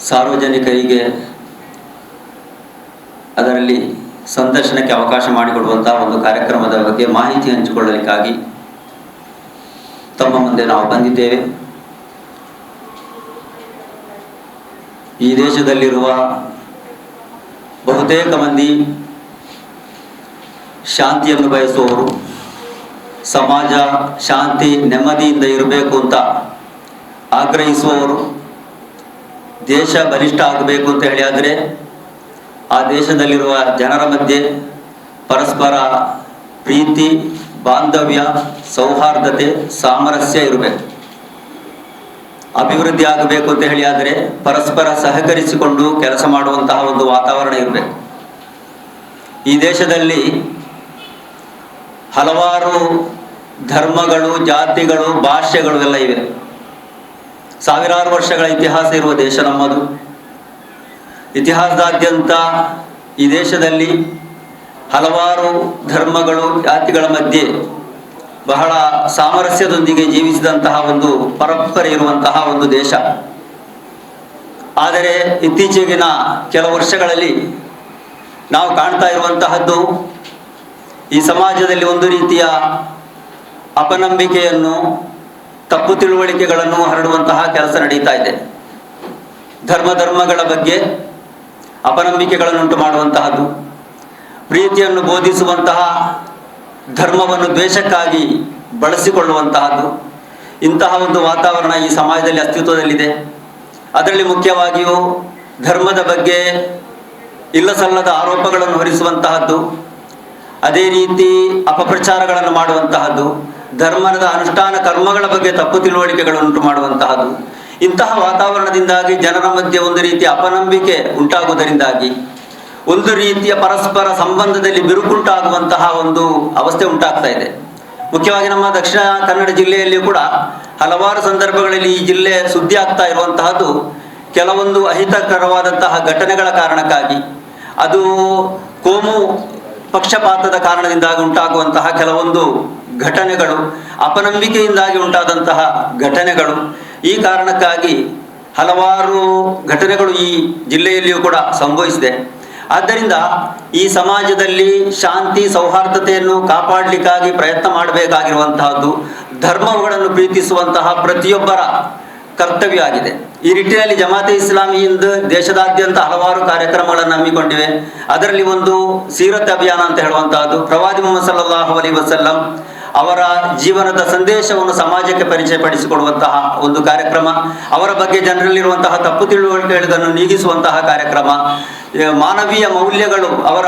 ಸಾರ್ವಜನಿಕರಿಗೆ ಅದರಲ್ಲಿ ಸಂದರ್ಶನಕ್ಕೆ ಅವಕಾಶ ಮಾಡಿಕೊಡುವಂತಹ ಒಂದು ಕಾರ್ಯಕ್ರಮದ ಬಗ್ಗೆ ಮಾಹಿತಿ ಹಂಚಿಕೊಳ್ಳಲಿಕ್ಕಾಗಿ ತಮ್ಮ ಮುಂದೆ ನಾವು ಬಂದಿದ್ದೇವೆ. ಈ ದೇಶದಲ್ಲಿರುವ ಬಹುತೇಕ ಮಂದಿ ಶಾಂತಿಯನ್ನು ಬಯಸುವವರು, ಸಮಾಜ ಶಾಂತಿ ನೆಮ್ಮದಿಯಿಂದ ಇರಬೇಕು ಅಂತ ಆಗ್ರಹಿಸುವವರು ದೇಶ ಬಲಿಷ್ಠ ಆಗಬೇಕು ಅಂತ ಹೇಳಿ ಆದರೆ ಆ ದೇಶದಲ್ಲಿರುವ ಜನರ ಮಧ್ಯೆ ಪರಸ್ಪರ ಪ್ರೀತಿ, ಬಾಂಧವ್ಯ, ಸೌಹಾರ್ದತೆ, ಸಾಮರಸ್ಯ ಇರಬೇಕು. ಅಭಿವೃದ್ಧಿ ಆಗಬೇಕು ಅಂತ ಹೇಳಿ ಆದರೆ ಪರಸ್ಪರ ಸಹಕರಿಸಿಕೊಂಡು ಕೆಲಸ ಮಾಡುವಂತಹ ಒಂದು ವಾತಾವರಣ ಇರಬೇಕು. ಈ ದೇಶದಲ್ಲಿ ಹಲವಾರು ಧರ್ಮಗಳು, ಜಾತಿಗಳು ಭಾಷೆಗಳು ಎಲ್ಲ ಇವೆ. ಸಾವಿರಾರು ವರ್ಷಗಳ ಇತಿಹಾಸ ಇರುವ ದೇಶ ನಮ್ಮದು. ಇತಿಹಾಸದಾದ್ಯಂತ ಈ ದೇಶದಲ್ಲಿ ಹಲವಾರು ಧರ್ಮಗಳು, ಜಾತಿಗಳ ಮಧ್ಯೆ ಬಹಳ ಸಾಮರಸ್ಯದೊಂದಿಗೆ ಜೀವಿಸಿದಂತಹ ಒಂದು ಪರಂಪರೆ ಇರುವಂತಹ ಒಂದು ದೇಶ. ಆದರೆ ಇತ್ತೀಚೆಗಿನ ಕೆಲವು ವರ್ಷಗಳಲ್ಲಿ ನಾವು ಕಾಣ್ತಾ ಇರುವಂತಹದ್ದು ಈ ಸಮಾಜದಲ್ಲಿ ಒಂದು ರೀತಿಯ ಅಪನಂಬಿಕೆಯನ್ನು ತಪ್ಪು ತಿಳುವಳಿಕೆಗಳನ್ನು ಹರಡುವಂತಹ ಕೆಲಸ ನಡೀತಾ ಇದೆ. ಧರ್ಮ ಧರ್ಮಗಳ ಬಗ್ಗೆ ಅಪನಂಬಿಕೆಗಳನ್ನುಂಟು ಮಾಡುವಂತಹದ್ದು, ಪ್ರೀತಿಯನ್ನು ಬೋಧಿಸುವಂತಹ ಧರ್ಮವನ್ನು ದ್ವೇಷಕ್ಕಾಗಿ ಬಳಸಿಕೊಳ್ಳುವಂತಹದ್ದು, ಇಂತಹ ಒಂದು ವಾತಾವರಣ ಈ ಸಮಾಜದಲ್ಲಿ ಅಸ್ತಿತ್ವದಲ್ಲಿದೆ. ಅದರಲ್ಲಿ ಮುಖ್ಯವಾಗಿಯೂ ಧರ್ಮದ ಬಗ್ಗೆ ಇಲ್ಲಸಲ್ಲದ ಆರೋಪಗಳನ್ನು ಹೊರಿಸುವಂತಹದ್ದು, ಅದೇ ರೀತಿ ಅಪಪ್ರಚಾರಗಳನ್ನು ಮಾಡುವಂತಹದ್ದು ಧರ್ಮದ ಅನುಷ್ಠಾನ ಕರ್ಮಗಳ ಬಗ್ಗೆ ತಪ್ಪು ತಿಳುವಳಿಕೆಗಳುಂಟು ಮಾಡುವಂತಹದ್ದು. ಇಂತಹ ವಾತಾವರಣದಿಂದಾಗಿ ಜನರ ಮಧ್ಯೆ ಒಂದು ರೀತಿಯ ಅಪನಂಬಿಕೆ ಉಂಟಾಗುವುದರಿಂದಾಗಿ, ಒಂದು ರೀತಿಯ ಪರಸ್ಪರ ಸಂಬಂಧದಲ್ಲಿ ಬಿರುಕುಂಟಾಗುವಂತಹ ಒಂದು ಅವಸ್ಥೆ ಉಂಟಾಗ್ತಾ ಇದೆ. ಮುಖ್ಯವಾಗಿ ನಮ್ಮ ದಕ್ಷಿಣ ಕನ್ನಡ ಜಿಲ್ಲೆಯಲ್ಲಿ ಕೂಡ ಹಲವಾರು ಸಂದರ್ಭಗಳಲ್ಲಿ ಈ ಜಿಲ್ಲೆ ಸುದ್ದಿ ಆಗ್ತಾ ಇರುವಂತಹದ್ದು ಕೆಲವೊಂದು ಅಹಿತಕರವಾದಂತಹ ಘಟನೆಗಳ ಕಾರಣಕ್ಕಾಗಿ. ಅದು ಕೋಮು ಪಕ್ಷಪಾತದ ಕಾರಣದಿಂದಾಗಿ ಉಂಟಾಗುವಂತಹ ಕೆಲವೊಂದು ಘಟನೆಗಳು ಅಪನಂಬಿಕೆಯಿಂದಾಗಿ ಉಂಟಾದಂತಹ ಘಟನೆಗಳು. ಈ ಕಾರಣಕ್ಕಾಗಿ ಹಲವಾರು ಘಟನೆಗಳು ಈ ಜಿಲ್ಲೆಯಲ್ಲಿಯೂ ಕೂಡ ಸಂಭವಿಸಿದೆ. ಆದ್ದರಿಂದ ಈ ಸಮಾಜದಲ್ಲಿ ಶಾಂತಿ, ಸೌಹಾರ್ದತೆಯನ್ನು ಕಾಪಾಡಲಿಕ್ಕಾಗಿ ಪ್ರಯತ್ನ ಮಾಡಬೇಕಾಗಿರುವಂತಹದ್ದು, ಧರ್ಮಗಳನ್ನು ಪ್ರೀತಿಸುವಂತಹ ಪ್ರತಿಯೊಬ್ಬರ ಕರ್ತವ್ಯ ಆಗಿದೆ. ಈ ನಿಟ್ಟಿನಲ್ಲಿ ಜಮಾತೆ ಇಸ್ಲಾಮಿಯಿಂದ ದೇಶದಾದ್ಯಂತ ಹಲವಾರು ಕಾರ್ಯಕ್ರಮಗಳನ್ನು ಹಮ್ಮಿಕೊಂಡಿವೆ. ಅದರಲ್ಲಿ ಒಂದು ಸೀರತ್ ಅಭಿಯಾನ ಅಂತ ಹೇಳುವಂತಹದ್ದು. ಪ್ರವಾದಿ ಮೊಹಮ್ಮದ್ ಸಲ್ಲಾಹು ಅಲಿ ವಸಲ್ಲಂ ಅವರ ಜೀವನದ ಸಂದೇಶವನ್ನು ಸಮಾಜಕ್ಕೆ ಪರಿಚಯ ಪಡಿಸಿಕೊಡುವಂತಹ ಒಂದು ಕಾರ್ಯಕ್ರಮ, ಅವರ ಬಗ್ಗೆ ಜನರಲ್ಲಿರುವಂತಹ ತಪ್ಪು ತಿಳುವಳಿಕೆಗಳನ್ನು ನೀಗಿಸುವಂತಹ ಕಾರ್ಯಕ್ರಮ ಮಾನವೀಯ ಮೌಲ್ಯಗಳು ಅವರ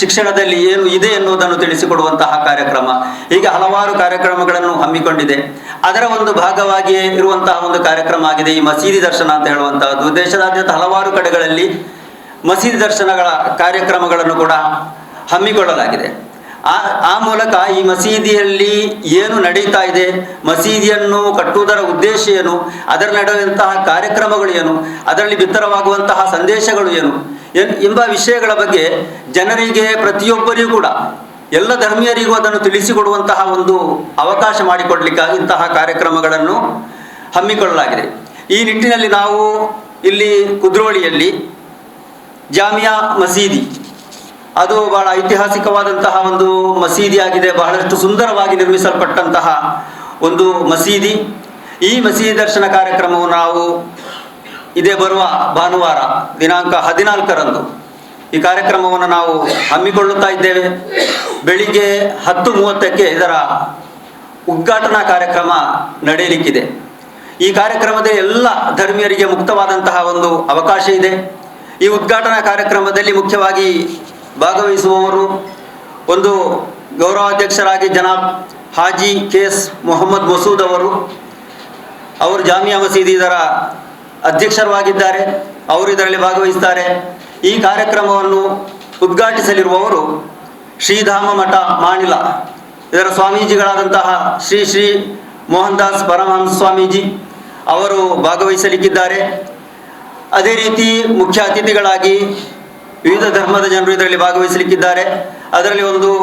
ಶಿಕ್ಷಣದಲ್ಲಿ ಏನು ಇದೆ ಎನ್ನುವುದನ್ನು ತಿಳಿಸಿಕೊಡುವಂತಹ ಕಾರ್ಯಕ್ರಮ, ಹೀಗೆ ಹಲವಾರು ಕಾರ್ಯಕ್ರಮಗಳನ್ನು ಹಮ್ಮಿಕೊಂಡಿದೆ. ಅದರ ಒಂದು ಭಾಗವಾಗಿಯೇ ಇರುವಂತಹ ಒಂದು ಕಾರ್ಯಕ್ರಮ ಆಗಿದೆ ಈ ಮಸೀದಿ ದರ್ಶನ ಅಂತ ಹೇಳುವಂತಹದ್ದು. ದೇಶದಾದ್ಯಂತ ಹಲವಾರು ಕಡೆಗಳಲ್ಲಿ ಮಸೀದಿ ದರ್ಶನಗಳ ಕಾರ್ಯಕ್ರಮಗಳನ್ನು ಕೂಡ ಹಮ್ಮಿಕೊಳ್ಳಲಾಗಿದೆ. ಆ ಆ ಮೂಲಕ ಈ ಮಸೀದಿಯಲ್ಲಿ ಏನು ನಡೀತಾ ಇದೆ, ಮಸೀದಿಯನ್ನು ಕಟ್ಟುವುದರ ಉದ್ದೇಶ ಏನು, ಅದರ ನಡೆಯುವಂತಹ ಕಾರ್ಯಕ್ರಮಗಳು ಏನು, ಅದರಲ್ಲಿ ಬಿತ್ತರವಾಗುವಂತಹ ಸಂದೇಶಗಳು ಏನು ಎಂಬ ವಿಷಯಗಳ ಬಗ್ಗೆ ಜನರಿಗೆ ಪ್ರತಿಯೊಬ್ಬರಿಗೂ ಕೂಡ, ಎಲ್ಲ ಧರ್ಮೀಯರಿಗೂ ಅದನ್ನು ತಿಳಿಸಿಕೊಡುವಂತಹ ಒಂದು ಅವಕಾಶ ಮಾಡಿಕೊಡ್ಲಿಕ್ಕಾಗಿ ಇಂತಹ ಕಾರ್ಯಕ್ರಮಗಳನ್ನು ಹಮ್ಮಿಕೊಳ್ಳಲಾಗಿದೆ. ಈ ನಿಟ್ಟಿನಲ್ಲಿ ನಾವು ಇಲ್ಲಿ ಕುದ್ರೋಳಿಯಲ್ಲಿ ಜಾಮಿಯಾ ಮಸೀದಿ ಅದು ಬಹಳ ಐತಿಹಾಸಿಕವಾದಂತಹ ಒಂದು ಮಸೀದಿ ಆಗಿದೆ ಬಹಳಷ್ಟು ಸುಂದರವಾಗಿ ನಿರ್ಮಿಸಲ್ಪಟ್ಟಂತಹ ಒಂದು ಮಸೀದಿ. ಈ ಮಸೀದಿ ದರ್ಶನ ಕಾರ್ಯಕ್ರಮವು ನಾವು ಇದೇ ಬರುವ ಭಾನುವಾರ, ದಿನಾಂಕ ಹದಿನಾಲ್ಕರಂದು ಈ ಕಾರ್ಯಕ್ರಮವನ್ನು ನಾವು ಹಮ್ಮಿಕೊಳ್ಳುತ್ತಾ ಇದ್ದೇವೆ. ಬೆಳಿಗ್ಗೆ ಹತ್ತು ಮೂವತ್ತಕ್ಕೆ ಇದರ ಉದ್ಘಾಟನಾ ಕಾರ್ಯಕ್ರಮ ನಡೆಯಲಿಕ್ಕಿದೆ. ಈ ಕಾರ್ಯಕ್ರಮದ ಎಲ್ಲ ಧರ್ಮೀಯರಿಗೆ ಮುಕ್ತವಾದಂತಹ ಒಂದು ಅವಕಾಶ ಇದೆ. ಈ ಉದ್ಘಾಟನಾ ಕಾರ್ಯಕ್ರಮದಲ್ಲಿ ಮುಖ್ಯವಾಗಿ ಭಾಗವಹಿಸುವವರು ಒಂದು ಗೌರವಾಧ್ಯಕ್ಷರಾಗಿ ಜನಾಬ್ ಹಾಜಿ ಕೆ ಎಸ್ ಮೊಹಮ್ಮದ್ ಮಸೂದ್ ಅವರು ಅವರು ಜಾಮಿಯಾ ಮಸೀದಿ ಇದರ ಅಧ್ಯಕ್ಷರಾಗಿದ್ದಾರೆ ಅವರು ಇದರಲ್ಲಿ ಭಾಗವಹಿಸುತ್ತಾರೆ ಈ ಕಾರ್ಯಕ್ರಮವನ್ನು ಉದ್ಘಾಟಿಸಲಿರುವವರು ಶ್ರೀಧಾಮ ಮಠ ಮಾಣಿಲ, ಇದರ ಸ್ವಾಮೀಜಿಗಳಾದಂತಹ ಶ್ರೀ ಶ್ರೀ ಮೋಹನ್ ದಾಸ್ ಪರಮಹಂಸ ಸ್ವಾಮೀಜಿ ಅವರು ಭಾಗವಹಿಸಲಿಕ್ಕಿದ್ದಾರೆ. ಅದೇ ರೀತಿ ಮುಖ್ಯ ಅತಿಥಿಗಳಾಗಿ ವಿವಿಧ ಧರ್ಮದ ಜನರು ಇದರಲ್ಲಿ ಭಾಗವಹಿಸಲಿಕ್ಕಿದ್ದಾರೆ. ಅದರಲ್ಲಿ ಒಂದು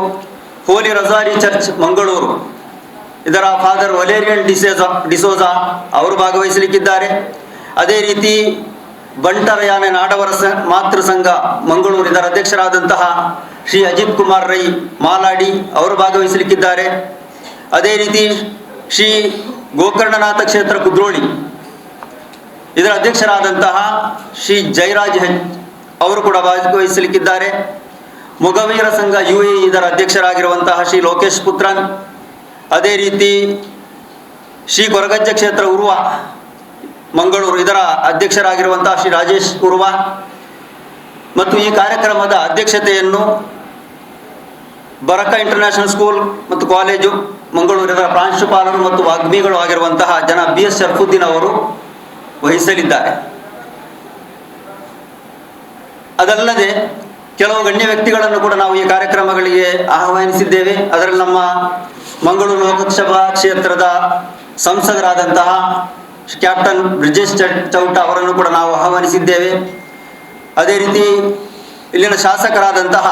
ಹೋಲಿ ರಜಾರಿ ಚರ್ಚ್ ಮಂಗಳೂರು. ಇದರ ಫಾದರ್ ವಲೇರಿಯನ್ ಡಿಸೇಜಾ ಡಿಸೋಜಾ ಅವರು ಭಾಗವಹಿಸಲಿಕ್ಕಿದ್ದಾರೆ. ಅದೇ ರೀತಿ ಬಂಟರಯಾನೆ ನಾಡವರ ಸ- ಮಾತೃ ಸಂಘ ಮಂಗಳೂರು, ಇದರ ಅಧ್ಯಕ್ಷರಾದಂತಹ ಶ್ರೀ ಅಜಿತ್ ಕುಮಾರ್ ರೈ ಮಾಲಾಡಿ ಅವರು ಭಾಗವಹಿಸಲಿಕ್ಕಿದ್ದಾರೆ. ಅದೇ ರೀತಿ ಶ್ರೀ ಗೋಕರ್ಣನಾಥ ಕ್ಷೇತ್ರ ಕುದ್ರೋಳಿ. ಇದರ ಅಧ್ಯಕ್ಷರಾದಂತಹ ಶ್ರೀ ಜಯರಾಜ್ ಅವರು ಕೂಡ ಭಾಗವಹಿಸಲಿಕ್ಕಿದ್ದಾರೆ. ಮೊಗವೀರ ಸಂಘ ಯು ಇದರ ಅಧ್ಯಕ್ಷರಾಗಿರುವಂತಹ ಶ್ರೀ ಲೋಕೇಶ್ ಪುತ್ರನ್. ಅದೇ ರೀತಿ ಶ್ರೀ ಕೊರಗಜ್ಜ ಕ್ಷೇತ್ರ ಉರ್ವ ಮಂಗಳೂರು ಇದರ ಅಧ್ಯಕ್ಷರಾಗಿರುವಂತಹ ಶ್ರೀ ರಾಜೇಶ್ ಉರ್ವ. ಮತ್ತು ಈ ಕಾರ್ಯಕ್ರಮದ ಅಧ್ಯಕ್ಷತೆಯನ್ನು ಬರಕ ಇಂಟರ್ನ್ಯಾಷನಲ್ ಸ್ಕೂಲ್ ಮತ್ತು ಕಾಲೇಜು ಮಂಗಳೂರಿನ ಪ್ರಾಂಶುಪಾಲರು ಮತ್ತು ವಾಗ್ಮಿಗಳು ಆಗಿರುವಂತಹ ಜನ ಬಿ ಎಸ್ ಶರ್ಫುದ್ದೀನ್ ಅವರು ವಹಿಸಲಿದ್ದಾರೆ. ಅದಲ್ಲದೆ ಕೆಲವು ಗಣ್ಯ ವ್ಯಕ್ತಿಗಳನ್ನು ಕೂಡ ನಾವು ಈ ಕಾರ್ಯಕ್ರಮಗಳಿಗೆ ಆಹ್ವಾನಿಸಿದ್ದೇವೆ. ಅದರಲ್ಲಿ ನಮ್ಮ ಮಂಗಳೂರು ಲೋಕಸಭಾ ಕ್ಷೇತ್ರದ ಸಂಸದರಾದಂತಹ ಕ್ಯಾಪ್ಟನ್ ಬ್ರಿಜೇಶ್ ಚೌಟ ಅವರನ್ನು ಕೂಡ ನಾವು ಆಹ್ವಾನಿಸಿದ್ದೇವೆ. ಅದೇ ರೀತಿ ಇಲ್ಲಿನ ಶಾಸಕರಾದಂತಹ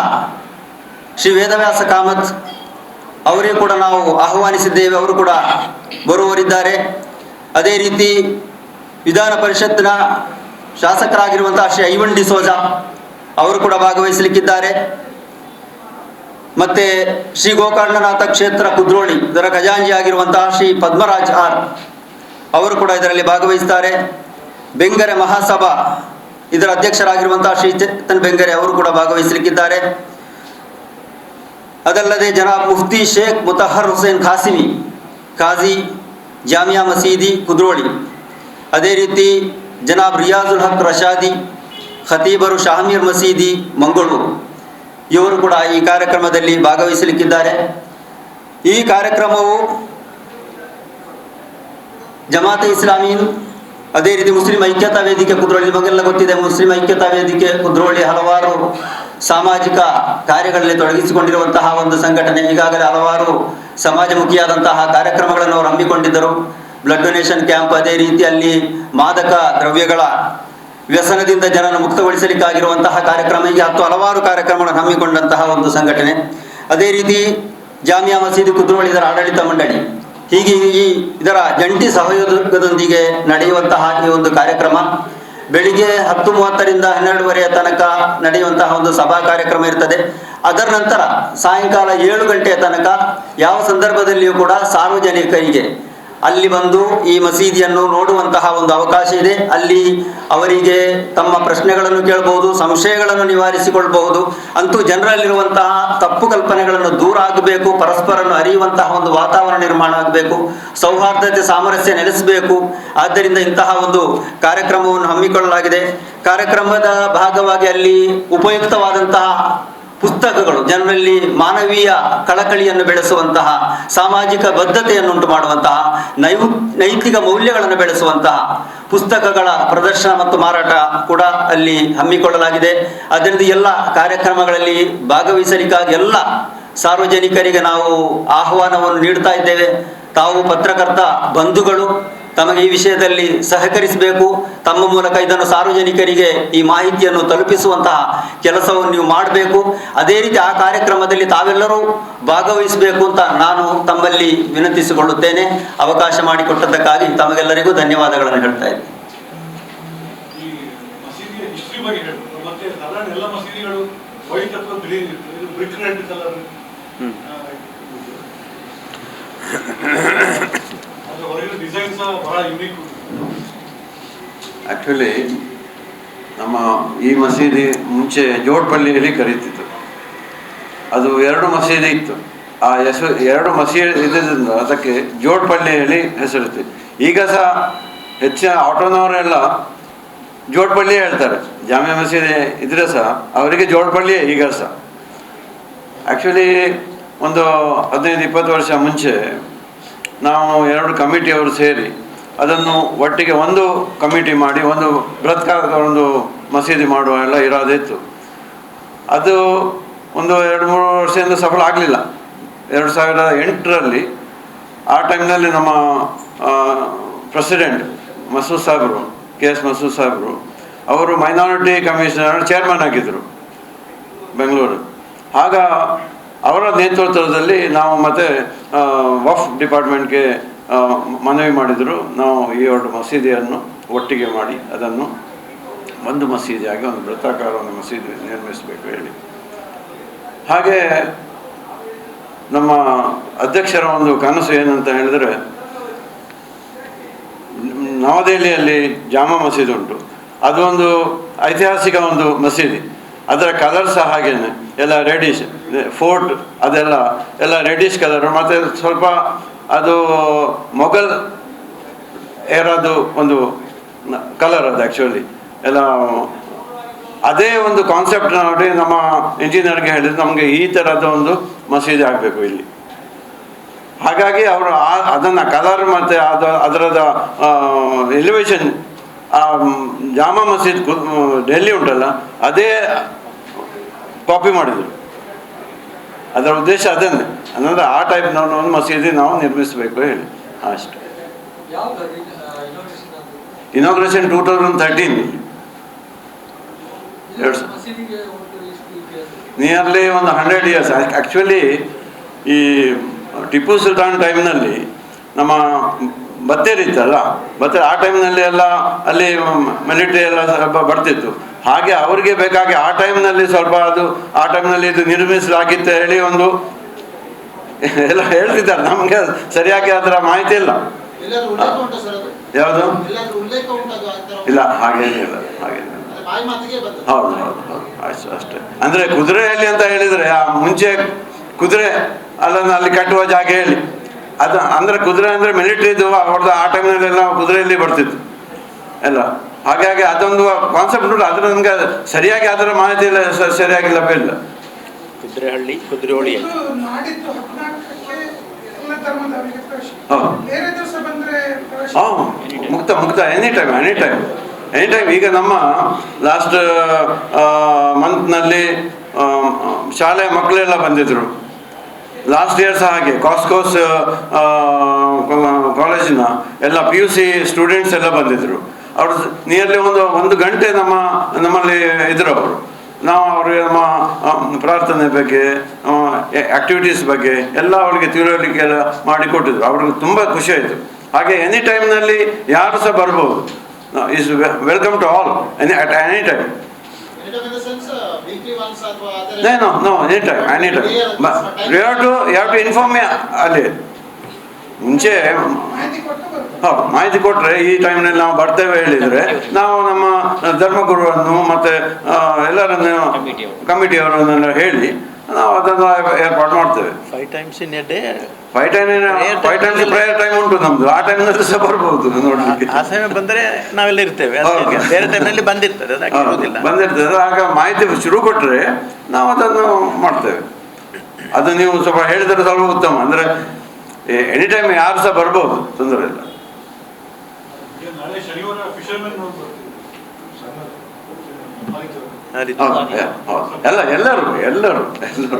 ಶ್ರೀ ವೇದವ್ಯಾಸ ಕಾಮತ್ ಅವರಿಗೂ ಕೂಡ ನಾವು ಆಹ್ವಾನಿಸಿದ್ದೇವೆ. ಅವರು ಕೂಡ ಬರುವವರಿದ್ದಾರೆ. ಅದೇ ರೀತಿ ವಿಧಾನ ಪರಿಷತ್ತಿನ ಶಾಸಕರಾಗಿರುವಂತಹ ಶ್ರೀ ಐವನ್ ಡಿಸೋಜ ಅವರು ಕೂಡ ಭಾಗವಹಿಸಲಿಕ್ಕಿದ್ದಾರೆ. ಮತ್ತೆ ಶ್ರೀ ಗೋಕರ್ಣನಾಥ ಕ್ಷೇತ್ರ ಕುದ್ರೋಳಿ, ಇದರ ಖಜಾಂಜಿ ಆಗಿರುವಂತಹ ಶ್ರೀ ಪದ್ಮರಾಜ್ ಆರ್ ಅವರು ಕೂಡ ಇದರಲ್ಲಿ ಭಾಗವಹಿಸುತ್ತಾರೆ ಬೆಂಗರೆ ಮಹಾಸಭಾ, ಇದರ ಅಧ್ಯಕ್ಷರಾಗಿರುವಂತಹ ಶ್ರೀ ಚೇತನ್ ಬೆಂಗರೆ ಅವರು ಕೂಡ ಭಾಗವಹಿಸಲಿಕ್ಕಿದ್ದಾರೆ. ಅದಲ್ಲದೆ ಜನಾಬ್ ಮುಫ್ತಿ ಶೇಖ್ ಮುತಹರ್ ಹುಸೇನ್ ಖಾಸಿಮಿ, ಖಾಜಿ, ಜಾಮಿಯಾ ಮಸೀದಿ, ಕುದ್ರೋಳಿ. ಅದೇ ರೀತಿ ಜನಾಬ್ ರಿಯಾಜುಲ್ ಹಕ್ ರಶಾದಿ ಖತೀಬರು ಶಾಮೀರ್ ಮಸೀದಿ, ಮಂಗಳೂರು. ಇವರು ಕೂಡ ಈ ಕಾರ್ಯಕ್ರಮದಲ್ಲಿ ಭಾಗವಹಿಸಲಿಕ್ಕಿದ್ದಾರೆ. ಈ ಕಾರ್ಯಕ್ರಮವು ಜಮಾತೆ ಇಸ್ಲಾಮೀನ್, ಅದೇ ರೀತಿ ಮುಸ್ಲಿಂ ಐಕ್ಯತಾ ವೇದಿಕೆ ಕುದ್ರೋಳಿ, ನಿಮಗೆಲ್ಲ ಗೊತ್ತಿದೆ, ಮುಸ್ಲಿಂ ಐಕ್ಯತಾ ವೇದಿಕೆ ಕುದ್ರೋಳಿ ಹಲವಾರು ಸಾಮಾಜಿಕ ಕಾರ್ಯಗಳಲ್ಲಿ ತೊಡಗಿಸಿಕೊಂಡಿರುವಂತಹ ಒಂದು ಸಂಘಟನೆ. ಈಗಾಗಲೇ ಹಲವಾರು ಸಮಾಜಮುಖಿಯಾದಂತಹ ಕಾರ್ಯಕ್ರಮಗಳನ್ನು ಅವರು ಹಮ್ಮಿಕೊಂಡಿದ್ದರು. ಬ್ಲಡ್ ಡೊನೇಷನ್ ಕ್ಯಾಂಪ್ ಅದೇ ರೀತಿಯಲ್ಲಿ ಮಾದಕ ದ್ರವ್ಯಗಳ ವ್ಯಸನದಿಂದ ಜನರನ್ನು ಮುಕ್ತಗೊಳಿಸಲಿಕ್ಕಾಗಿರುವಂತಹ ಕಾರ್ಯಕ್ರಮ ಹೀಗೆ ಹತ್ತು ಹಲವಾರು ಕಾರ್ಯಕ್ರಮಗಳನ್ನು ಹಮ್ಮಿಕೊಂಡಂತಹ ಒಂದು ಸಂಘಟನೆ. ಅದೇ ರೀತಿ ಜಾಮಿಯಾ ಮಸೀದಿ ಕುದ್ರೋಳಿ ಇದರ ಆಡಳಿತ ಮಂಡಳಿ, ಹೀಗೆ ಈ ಇದರ ಜಂಟಿ ಸಹಯೋಗದೊಂದಿಗೆ ನಡೆಯುವಂತಹ ಈ ಒಂದು ಕಾರ್ಯಕ್ರಮ. ಬೆಳಿಗ್ಗೆ ಹತ್ತು ಮೂವತ್ತರಿಂದ ಹನ್ನೆರಡುವರೆಯ ತನಕ ನಡೆಯುವಂತಹ ಒಂದು ಸಭಾ ಕಾರ್ಯಕ್ರಮ ಇರ್ತದೆ. ಅದರ ನಂತರ ಸಾಯಂಕಾಲ ಏಳು ಗಂಟೆಯ ತನಕ ಯಾವ ಸಂದರ್ಭದಲ್ಲಿಯೂ ಕೂಡ ಸಾರ್ವಜನಿಕರಿಗೆ ಅಲ್ಲಿ ಬಂದು ಈ ಮಸೀದಿಯನ್ನು ನೋಡುವಂತಹ ಒಂದು ಅವಕಾಶ ಇದೆ. ಅಲ್ಲಿ ಅವರಿಗೆ ತಮ್ಮ ಪ್ರಶ್ನೆಗಳನ್ನು ಕೇಳಬಹುದು, ಸಂಶಯಗಳನ್ನು ನಿವಾರಿಸಿಕೊಳ್ಳಬಹುದು ಅಂತೂ ಜನರಲ್ಲಿರುವಂತಹ ತಪ್ಪು ಕಲ್ಪನೆಗಳನ್ನು ದೂರ ಆಗಬೇಕು, ಪರಸ್ಪರನ್ನು ಅರಿಯುವಂತಹ ಒಂದು ವಾತಾವರಣ ನಿರ್ಮಾಣ ಆಗಬೇಕು, ಸೌಹಾರ್ದತೆ, ಸಾಮರಸ್ಯ ನೆಲೆಸಬೇಕು. ಆದ್ದರಿಂದ ಇಂತಹ ಒಂದು ಕಾರ್ಯಕ್ರಮವನ್ನು ಹಮ್ಮಿಕೊಳ್ಳಲಾಗಿದೆ. ಕಾರ್ಯಕ್ರಮದ ಭಾಗವಾಗಿ ಅಲ್ಲಿ ಉಪಯುಕ್ತವಾದಂತಹ ಪುಸ್ತಕಗಳು, ಜನರಲ್ಲಿ ಮಾನವೀಯ ಕಳಕಳಿಯನ್ನು ಬೆಳೆಸುವಂತಹ, ಸಾಮಾಜಿಕ ಬದ್ಧತೆಯನ್ನುಂಟು ಮಾಡುವಂತಹ ನೈ ನೈತಿಕ ಮೌಲ್ಯಗಳನ್ನು ಬೆಳೆಸುವಂತಹ ಪುಸ್ತಕಗಳ ಪ್ರದರ್ಶನ ಮತ್ತು ಮಾರಾಟ ಕೂಡ ಅಲ್ಲಿ ಹಮ್ಮಿಕೊಳ್ಳಲಾಗಿದೆ. ಅದರಿಂದ ಎಲ್ಲ ಕಾರ್ಯಕ್ರಮಗಳಲ್ಲಿ ಭಾಗವಹಿಸಲಿಕ್ಕಾಗಿ ಎಲ್ಲ ಸಾರ್ವಜನಿಕರಿಗೆ ನಾವು ಆಹ್ವಾನವನ್ನು ನೀಡ್ತಾ ಇದ್ದೇವೆ. ತಾವು ಪತ್ರಕರ್ತ ಬಂಧುಗಳು ತಮಗೆ ಈ ವಿಷಯದಲ್ಲಿ ಸಹಕರಿಸಬೇಕು. ತಮ್ಮ ಮೂಲಕ ಇದನ್ನು ಸಾರ್ವಜನಿಕರಿಗೆ ಈ ಮಾಹಿತಿಯನ್ನು ತಲುಪಿಸುವಂತಹ ಕೆಲಸವನ್ನು ನೀವು ಮಾಡಬೇಕು. ಅದೇ ರೀತಿ ಆ ಕಾರ್ಯಕ್ರಮದಲ್ಲಿ ತಾವೆಲ್ಲರೂ ಭಾಗವಹಿಸಬೇಕು ಅಂತ ನಾನು ತಮ್ಮಲ್ಲಿ ವಿನಂತಿಸಿಕೊಳ್ಳುತ್ತೇನೆ. ಅವಕಾಶ ಮಾಡಿಕೊಟ್ಟದ್ದಕ್ಕಾಗಿ ತಮಗೆಲ್ಲರಿಗೂ ಧನ್ಯವಾದಗಳನ್ನು ಹೇಳ್ತಾ ಇದ್ದೀನಿ. ಹ್ಮ್. ಆ್ಯಕ್ಚುಲಿ ನಮ್ಮ ಈ ಮಸೀದಿ ಮುಂಚೆ ಜೋಡ್ಪಳ್ಳಿಯಲ್ಲಿ ಕರೀತಿತ್ತು. ಅದು ಎರಡು ಮಸೀದಿ ಇತ್ತು. ಆ ಹೆಸರು, ಎರಡು ಮಸೀದಿ ಇದ್ದಿದ್ದರಿಂದ ಅದಕ್ಕೆ ಜೋಡ್ಪಲ್ಲಿಯಲ್ಲಿ ಹೆಸರಿತ್ತು. ಈಗ ಸಹ ಹೆಚ್ಚಿನ ಆಟೋನವರೆಲ್ಲ ಜೋಡ್ಪಳ್ಳಿ ಹೇಳ್ತಾರೆ. ಜಾಮಿಯಾ ಮಸೀದಿ ಇದ್ರೆ ಸಹ ಅವರಿಗೆ ಜೋಡ್ಪಳ್ಳಿಯೇ ಈಗ ಸಹ. ಆ್ಯಕ್ಚುಲಿ ಒಂದು ಹದಿನೈದು, ಇಪ್ಪತ್ತು ವರ್ಷ ಮುಂಚೆ ನಾವು ಎರಡು ಕಮಿಟಿಯವರು ಸೇರಿ ಅದನ್ನು ಒಟ್ಟಿಗೆ ಒಂದು ಕಮಿಟಿ ಮಾಡಿ, ಒಂದು ಬೃಹತ್ಕಾರದ ಒಂದು ಮಸೀದಿ ಮಾಡುವ ಎಲ್ಲ ಇರೋದೇ ಇತ್ತು. ಅದು ಒಂದು ಎರಡು ಮೂರು ವರ್ಷದಿಂದ ಸಫಲ ಆಗಲಿಲ್ಲ. ಎರಡು ಸಾವಿರದ ಎಂಟರಲ್ಲಿ ಆ ಟೈಮ್ನಲ್ಲಿ ನಮ್ಮ ಪ್ರೆಸಿಡೆಂಟ್ ಮಸೂದ್ ಸಾಹೇಬರು, ಕೆ ಎಸ್ ಮಸೂದ್ ಸಾಹೇಬರು, ಅವರು ಮೈನಾರಿಟಿ ಕಮಿಷನರ್ ಚೇರ್ಮನ್ ಆಗಿದ್ದರು ಬೆಂಗಳೂರು. ಆಗ ಅವರ ನೇತೃತ್ವದಲ್ಲಿ ನಾವು ಮತ್ತೆ ವಫ್ ಡಿಪಾರ್ಟ್ಮೆಂಟ್ಗೆ ಮನವಿ ಮಾಡಿದರು. ನಾವು ಈ ಎರಡು ಮಸೀದಿಯನ್ನು ಒಟ್ಟಿಗೆ ಮಾಡಿ, ಅದನ್ನು ಒಂದು ಮಸೀದಿಯಾಗಿ, ಒಂದು ವೃತ್ತಾಕಾರ ಒಂದು ಮಸೀದಿ ನಿರ್ಮಿಸಬೇಕು ಹೇಳಿ. ಹಾಗೆ ನಮ್ಮ ಅಧ್ಯಕ್ಷರ ಒಂದು ಕನಸು ಏನಂತ ಹೇಳಿದರೆ, ನವದೆಹಲಿಯಲ್ಲಿ ಜಾಮಾ ಮಸೀದಿ ಉಂಟು. ಅದು ಒಂದು ಐತಿಹಾಸಿಕ ಒಂದು ಮಸೀದಿ. ಅದರ ಕಲರ್ ಸಹ ಹಾಗೇನೆ ಎಲ್ಲ ರೆಡಿಶ್ ಫೋರ್ಟ್ ಅದೆಲ್ಲ, ಎಲ್ಲ ರೆಡಿಶ್ ಕಲರ್ ಮತ್ತು ಸ್ವಲ್ಪ ಅದು ಮೊಘಲ್ ಏರಾದು ಒಂದು ಕಲರ್ ಅದು ಆ್ಯಕ್ಚುಲಿ ಎಲ್ಲ ಅದೇ ಒಂದು ಕಾನ್ಸೆಪ್ಟ್ ನೋಡಿ ನಮ್ಮ ಇಂಜಿನಿಯರ್ಗೆ ಹೇಳಿದ್ರು ನಮಗೆ ಈ ಥರದ ಒಂದು ಮಸೀದಿ ಆಗಬೇಕು ಇಲ್ಲಿ. ಹಾಗಾಗಿ ಅವರು ಅದನ್ನು ಕಲರ್ ಮತ್ತು ಅದು ಅದರದ ಎಲಿವೇಶನ್ ಜಾಮಾ ಮಸೀದ್ ಡೆಲ್ಲಿ ಉಂಟಲ್ಲ, ಅದೇ ಕಾಪಿ ಮಾಡಿದರು. ಅದರ ಉದ್ದೇಶ ಅದನ್ನೇ ಅಂದರೆ ಆ ಟೈಪ್ ನಾವು ಒಂದು ಮಸೀದಿ ನಾವು ನಿರ್ಮಿಸಬೇಕು ಹೇಳಿ. ಅಷ್ಟೆ. Inauguration two thousand thirteen nearly ಒಂದು ಹಂಡ್ರೆಡ್ ಇಯರ್ಸ್ ಆ್ಯಕ್ಚುಲಿ ಈ ಟಿಪ್ಪು ಸುಲ್ತಾನ್ ಟೈಮ್ನಲ್ಲಿ ನಮ್ಮ ಬತ್ತೇರಿ ಇತ್ತಲ್ಲ ಬತ್ತೇರಿ ಆ ಟೈಮ್ನಲ್ಲಿ ಎಲ್ಲ ಅಲ್ಲಿ ಮಿಲಿಟರಿ ಎಲ್ಲ ಸ್ವಲ್ಪ ಬರ್ತಿತ್ತು. ಹಾಗೆ ಅವರಿಗೆ ಬೇಕಾಗಿ ಆ ಟೈಮ್ನಲ್ಲಿ ಸ್ವಲ್ಪ ಅದು ಆ ಟೈಮ್ನಲ್ಲಿ ಇದು ನಿರ್ಮಿಸಲಾಗಿತ್ತು ಹೇಳಿ ಒಂದು ಎಲ್ಲ ಹೇಳ್ತಿದ್ದಾರೆ. ನಮಗೆ ಸರಿಯಾಗಿ ಅದರ ಮಾಹಿತಿ ಇಲ್ಲ. ಯಾವುದು? ಇಲ್ಲ ಆ ಇಲ್ಲ ಹಾಗೇನಿಲ್ಲ ಹಾಗೇನಿಲ್ಲ ಬಂದದ್ದು ಹೌದು ಹೌದು ಹೌದು. ಅಷ್ಟು ಅಷ್ಟೇ. ಅಂದರೆ ಕುದುರೆಯಲ್ಲಿ ಅಂತ ಹೇಳಿದರೆ ಆ ಮುಂಚೆ ಕುದುರೆ ಅಲ್ಲ ಅಲ್ಲಿ ಕಟ್ಟುವ ಜಾಗ ಹೇಳಿ. ಅದು ಅಂದರೆ ಕುದುರೆ ಅಂದರೆ ಮಿಲಿಟ್ರಿದು ಅವ್ರದ್ದು ಆ ಟೈಮ್ನಲ್ಲೆಲ್ಲ ಕುದುರೆಯಲ್ಲಿ ಬರ್ತಿತ್ತು ಎಲ್ಲ. ಹಾಗಾಗಿ ಅದೊಂದು ಕಾನ್ಸೆಪ್ಟ್ ಉಂಟು ಅದರ ನನಗೆ ಸರಿಯಾಗಿ ಅದರ ಮಾಹಿತಿ ಇಲ್ಲ ಸರಿಯಾಗಿ ಲಭ್ಯ ಇಲ್ಲ. ಕುದುರೆಹಳ್ಳಿ ಕುದುರೆಹೊಳಿ ಇದು ನಾಡಿದ್ದು ಹದಿನಾಲ್ಕಕ್ಕೆ ಎಲ್ಲ ಧರ್ಮದವರಿಗೆ ಪ್ರವೇಶ. ಹೌದು. ದಿವಸ ಬಂದ್ರೆ ಪ್ರವೇಶ. ಮುಕ್ತ ಮುಕ್ತ any time any time any time ಈಗ ನಮ್ಮ ಲಾಸ್ಟ್ ಮಂತ್ನಲ್ಲಿ ಶಾಲೆಯ ಮಕ್ಕಳೆಲ್ಲ ಬಂದಿದ್ರು. ಲಾಸ್ಟ್ ಇಯರ್ ಸಹ ಹಾಗೆ ಕಾಸ್ಕೋಸ್ ಕಾಲೇಜಿನ ಎಲ್ಲ ಪಿ ಯು ಸಿ ಸ್ಟೂಡೆಂಟ್ಸ್ ಎಲ್ಲ ಬಂದಿದ್ರು. ಅವರು ನಿಯರ್ಲಿ ಒಂದು ಒಂದು ಗಂಟೆ ನಮ್ಮ, ನಮ್ಮಲ್ಲಿ ಇದ್ರು ಅವರು. ನಾವು ಅವರಿಗೆ ನಮ್ಮ ಪ್ರಾರ್ಥನೆ ಬಗ್ಗೆ ಆಕ್ಟಿವಿಟೀಸ್ ಬಗ್ಗೆ ಎಲ್ಲ ಅವರಿಗೆ ತಿಳುವಳಿಕೆ ಎಲ್ಲ ಮಾಡಿಕೊಟ್ಟಿದ್ರು ಅವ್ರಿಗೆ ತುಂಬ ಖುಷಿ ಆಯಿತು. ಹಾಗೆ ಎನಿ ಟೈಮ್ನಲ್ಲಿ ಯಾರು ಸಹ ಬರ್ಬೋದು. Is welcome to all any at any time no no any time any time you have to you have to inform ಅಲ್ಲಿ ಮುಂಚೆ ಹೌದು ಮಾಹಿತಿ ಕೊಟ್ಟರೆ ಈ ಟೈಮ್ನಲ್ಲಿ ನಾವು ಬರ್ತೇವೆ ಹೇಳಿದರೆ ನಾವು ನಮ್ಮ ಧರ್ಮಗುರುವನ್ನು ಮತ್ತು ಎಲ್ಲರನ್ನು ಕಮಿಟಿಯವರು. ಕಮಿಟಿಯವರನ್ನೆಲ್ಲ ಹೇಳಿ ನಾವು ಅದನ್ನು ಏರ್ಪಾಡು ಮಾಡ್ತೇವೆ. Five times in a day five time five times prayer time ಉಂಟು ನಮ್ದು. ಆ ಟೈಮ್ನಲ್ಲಿ ಸಹ ಬರ್ಬೋದು ನೋಡಲಿಕ್ಕೆ. ಆ ಸಮಯ ಬಂದರೆ ನಾವೆಲ್ಲ ಇರ್ತೇವೆ. ಬೇರೆ ಟೈಮ್ನಲ್ಲಿ ಬಂದಿರ್ತದೆ. ಅದಕ್ಕೆ ಇರೋದಿಲ್ಲ ಬಂದಿರ್ತದೆ. ಆಗ ಮಾಹಿತಿ ಶುರು ಕೊಟ್ಟರೆ ನಾವು ಅದನ್ನು ಮಾಡ್ತೇವೆ. ಅದು ನೀವು ಸ್ವಲ್ಪ ಹೇಳಿದರೆ ಸ್ವಲ್ಪ ಉತ್ತಮ. ಅಂದರೆ ಎನಿ ಟೈಮ್ ಯಾರು ಸಹ ಬರ್ಬೋದು. ತೊಂದರೆ ಇಲ್ಲ. ಶನಿವಾರ ಎಲ್ಲ ಎಲ್ಲರೂ ಎಲ್ಲರೂ ಎಲ್ಲರೂ.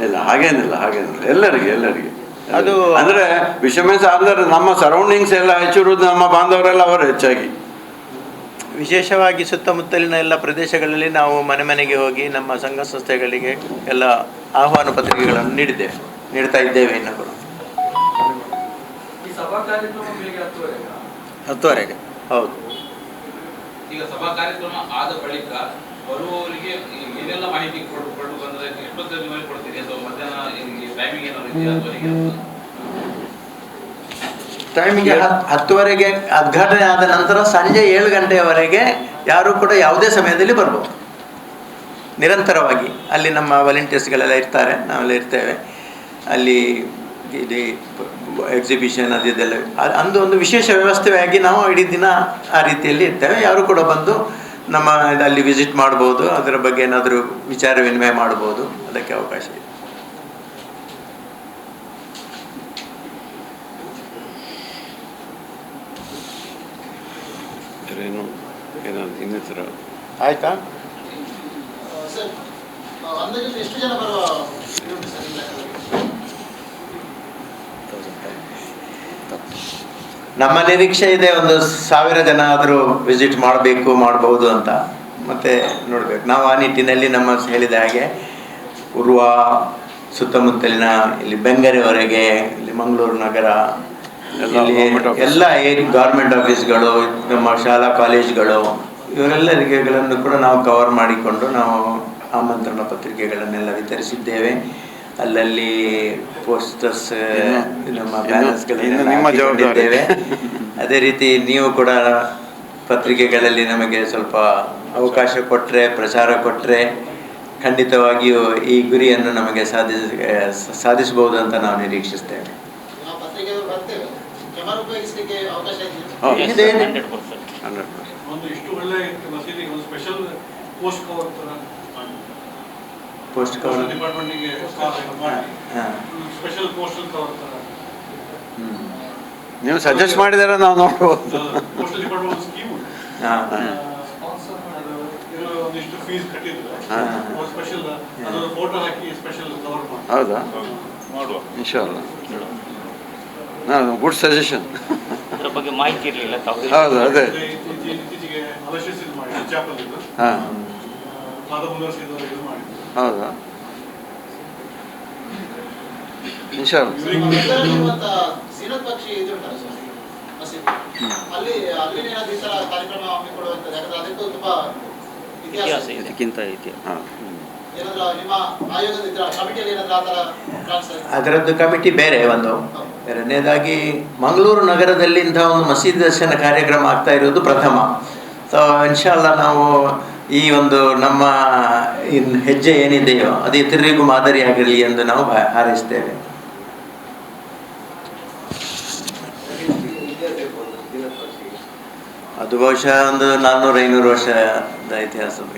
ಇಲ್ಲ ಹಾಗೇನಿಲ್ಲ ಹಾಗೇನಿಲ್ಲ. ಎಲ್ಲರಿಗೆ ಎಲ್ಲರಿಗೆ. ಅದು- ಅಂದ್ರೆ ವಿಷಮೆ ಅಂದ್ರೆ ನಮ್ಮ ಸರೌಂಡಿಂಗ್ಸ್ ಎಲ್ಲ ಹೆಚ್ಚಿರುವುದು ನಮ್ಮ ಬಾಂಧವರೆಲ್ಲ ಅವರು ಹೆಚ್ಚಾಗಿ. ವಿಶೇಷವಾಗಿ ಸುತ್ತಮುತ್ತಲಿನ ಎಲ್ಲ ಪ್ರದೇಶಗಳಲ್ಲಿ ನಾವು ಮನೆ ಮನೆಗೆ ಹೋಗಿ ನಮ್ಮ ಸಂಘ ಸಂಸ್ಥೆಗಳಿಗೆ ಎಲ್ಲ ಆಹ್ವಾನ ಪತ್ರಿಕೆಗಳನ್ನು ನೀಡಿದ್ದೇವೆ ನೀಡ್ತಾ ಇದ್ದೇವೆ ಇನ್ನು ಕೂಡ. ಈ ಸಭಾ ಕಾರ್ಯಕ್ರಮ ಬೇಗ ಹತ್ತುವರೆಗ ಹತ್ತುವರೆಗೆ. ಹೌದು. ಈಗ ಸಭಾ ಕಾರ್ಯಕ್ರಮ ಆದ ಬಳಿಕ ಬರುವವರಿಗೆ ಏನೆಲ್ಲ ಮಾಹಿತಿ ಕೊಡು ಕೊಡು ಬಂದರೆ ಎಷ್ಟೊತ್ತು ಮೇಲೆ ಕೊಡ್ತೀರಿ? ಅಥವಾ ಮಧ್ಯಾಹ್ನ ಟೈಮಿಂಗ್ ಏನಾದ್ರು ಇದೆಯಾ? ಅಥವಾ? ಟೈಮಿಗೆ ಹತ್ತುವರೆಗೆ ಉದ್ಘಾಟನೆ ಆದ ನಂತರ ಸಂಜೆ ಏಳು ಗಂಟೆಯವರೆಗೆ ಯಾರು ಕೂಡ ಯಾವುದೇ ಸಮಯದಲ್ಲಿ ಬರ್ಬೋದು. ನಿರಂತರವಾಗಿ. ಅಲ್ಲಿ ನಮ್ಮ ವಾಲಂಟಿಯರ್ಸ್ಗಳೆಲ್ಲ ಇರ್ತಾರೆ. ನಾವೆಲ್ಲ ಇರ್ತೇವೆ. ಅಲ್ಲಿ ಎಕ್ಸಿಬಿಷನ್ ಅದು ಇದೆಲ್ಲ. ಅಂದು ಒಂದು ವಿಶೇಷ ವ್ಯವಸ್ಥೆಯಾಗಿ ನಾವು ಇಡೀ ದಿನ ಆ ರೀತಿಯಲ್ಲಿ ಇರ್ತೇವೆ. ಯಾರು ಕೂಡ ಬಂದು ನಮ್ಮ ಅಲ್ಲಿ ವಿಸಿಟ್ ಮಾಡ್ಬೋದು. ಅದರ ಬಗ್ಗೆ ಏನಾದರೂ ವಿಚಾರ ವಿನಿಮಯ ಮಾಡ್ಬೋದು. ಅದಕ್ಕೆ ಅವಕಾಶ ಇದೆ. ಆಯ್ತಾ? ಎಷ್ಟು ಜನ ಬರುವ ಇದು ಉಂಟು ಸರ್ ನಿಮ್ಮ ನಿರೀಕ್ಷೆ ಇದೆ ಒಂದು ಸಾವಿರ ಜನ ಆದರೂ ವಿಸಿಟ್ ಮಾಡಬೇಕು ಮಾಡಬಹುದು ಅಂತ. ಮತ್ತೆ ನೋಡ್ಬೇಕು. ನಾವು ಆ ನಿಟ್ಟಿನಲ್ಲಿ ನಮ್ಮ ಹೇಳಿದ ಹಾಗೆ ಉರ್ವ ಸುತ್ತಮುತ್ತಲಿನ ಇಲ್ಲಿ ಬೆಂಗರೆವರೆಗೆ ಇಲ್ಲಿ ಮಂಗಳೂರು ನಗರ ಎಲ್ಲ ಏರಿ ಗೌರ್ಮೆಂಟ್ ಆಫೀಸ್ಗಳು ನಮ್ಮ ಶಾಲಾ ಕಾಲೇಜ್ಗಳು ಇವರೆಲ್ಲರಿಗೆಗಳನ್ನು ಕೂಡ ನಾವು ಕವರ್ ಮಾಡಿಕೊಂಡು ನಾವು ಆಮಂತ್ರಣ ಪತ್ರಿಕೆಗಳನ್ನೆಲ್ಲ ವಿತರಿಸಿದ್ದೇವೆ. ಅಲ್ಲಲ್ಲಿ ಪೋಸ್ಟರ್ಸ್ ನಮ್ಮ ನಿಮ್ಮ ಜವಾಬ್ದಾರಿ. ಹಾಕಿಕೊಂಡಿದ್ದೇವೆ. ಅದೇ ರೀತಿ ನೀವು ಕೂಡ ಪತ್ರಿಕೆಗಳಲ್ಲಿ ನಮಗೆ ಸ್ವಲ್ಪ ಅವಕಾಶ ಕೊಟ್ಟರೆ ಪ್ರಚಾರ ಕೊಟ್ಟರೆ ಖಂಡಿತವಾಗಿಯೂ ಈ ಗುರಿಯನ್ನು ನಮಗೆ ಸಾಧಿಸ ಸಾಧಿಸಬಹುದು ಅಂತ ನಾವು ನಿರೀಕ್ಷಿಸ್ತೇವೆ. ಒಂದು ಇಷ್ಟು ಒಳ್ಳೆ ಮಸೀದಿಗೆ ಒಂದು special post cover post cover ಡಿಪಾರ್ಟ್ಮೆಂಟಿಗೆ ಮಾಡಿ. ಹಾಂ. ಸ್ಪೆಷಲ್ ಪೋಸ್ಟ್ ಕವರ್ ತರ ನೀವು ಸಜೆಸ್ಟ್ ಮಾಡಿದರೆ ನಾವು ನೋಡ್ಬೋದು. ಪೋಸ್ಟಲ್ ಡಿಪಾರ್ಟ್ಮೆಂಟ್ ಸ್ಕೀಮ್ ಹಾಂ ಒಂದಿಷ್ಟು ಫೀಸ್ ಕಟ್ಟಿದ್ರು. ಹಾ. ಸ್ಪೆಷಲ್ ಅದರ ಫೋಟೋ ಹಾಕಿ ಸ್ಪೆಷಲ್ ಕವರ್ ಮಾಡಿ ಹೌದಾ? ಮಾಡುವ ಇನ್ಶಾಲ್ಲ ಹಾಂ ಗುಡ್ ಸಜೆಷನ್ ಅದ್ರ ಬಗ್ಗೆ ಮಾಹಿತಿ ಇರಲಿಲ್ಲ ತಾವು ಹೌದು ಅದೇ. ಇತ್ತೀಚೆಗೆ ಇತ್ತೀಚೆಗೆ ಅಲಶಿಸ್ ಇದು ಮಾಡಿ ಇದು. ಹಾಂ. ಪಾದ ಮುಂದುವರಿಸಿದವರು ಇದು ಮಾಡಿದ್ರು. ಹೌದಾ? ಇದೆ. ಇದಕ್ಕಿಂತ ಐತಿ ಹಾಂ. ಅದರದ್ದು ಕಮಿಟಿ ಬೇರೆ ಒಂದು. ಎರಡನೇದಾಗಿ ಮಂಗಳೂರು ನಗರದಲ್ಲಿ ಇಂಥ ಒಂದು ಮಸೀದಿ ದರ್ಶನ ಕಾರ್ಯಕ್ರಮ ಆಗ್ತಾ ಇರೋದು ಪ್ರಥಮ. ಸೊ ಇನ್ಶಾಲ್ಲ ನಾವು ಈ ಒಂದು ನಮ್ಮ ಹೆಜ್ಜೆ ಏನಿದೆಯೋ ಅದು ಇತರರಿಗೂ ಮಾದರಿಯಾಗಿರಲಿ ಎಂದು ನಾವು ಹಾರೈಸ್ತೇವೆ. ಅದು ಬಹುಶಃ ಒಂದು ನಾನ್ನೂರ ಐನೂರು ವರ್ಷದ ಇತಿಹಾಸದ